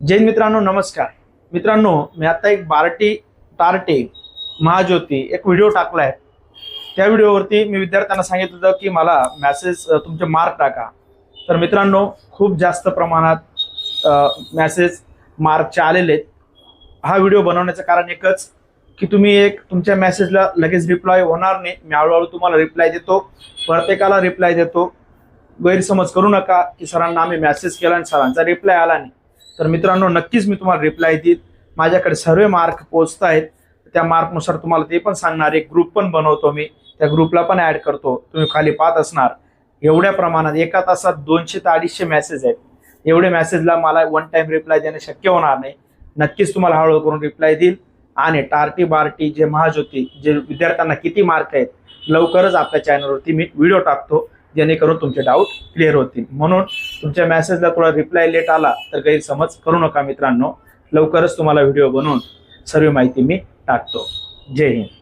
जैन मित्रांनो नमस्कार. मित्रांनो मी आता एक बार्टी टार्टे महाज्योती एक व्हिडिओ टाकलाय. त्या व्हिडिओवरती मी विद्यार्थ्यांना सांगितलं होतं की मला मॅसेज तुमचे मार्क टाका. तर मित्रांनो खूप जास्त प्रमाणात मॅसेज मार्कचे आलेले आहेत. हा व्हिडिओ बनवण्याचं कारण एकच की तुम्ही एक तुमच्या मेसेजला लगेच रिप्लाय होणार नाही. मी हळूहळू तुम्हाला रिप्लाय देतो. प्रत्येकाला रिप्लाय देतो. गैरसमज करू नका की सरांना आम्ही मॅसेज केला आणि सरांचा रिप्लाय आला नाही. तर मित्रांनो नक्कीच मी तुम्हाला रिप्लाय देईन माझ्याकडे सर्व मार्क पोचत आहेत. त्या मार्कनुसार तुम्हाला ते पण सांगणार. एक ग्रुप पण बनवतो मी. त्या ग्रुपला पण ॲड करतो. तुम्ही खाली पाहत असणार. एवढ्या प्रमाणात एका तासात दोनशे ते अडीचशे मेसेज आहेत. एवढे मेसेजला मला वन टाइम रिप्लाय देणं शक्य होणार नाही. नक्कीच तुम्हाला हळूहळू करून रिप्लाय देईल. आणि टार्टी बार्टी जे महाज्योती जे विद्यार्थ्यांना किती मार्क आहेत लवकरच आपल्या चॅनलवरती मी व्हिडिओ टाकतो. जेणेकरून तुमचे डाऊट क्लिअर होतील. म्हणून तुमच्या मेसेजला थोडा रिप्लाय लेट आला तर गैरसमज करू नका मित्रांनो. लवकरच तुम्हाला व्हिडिओ बनवून सर्व माहिती मी टाकतो. जय हिंद.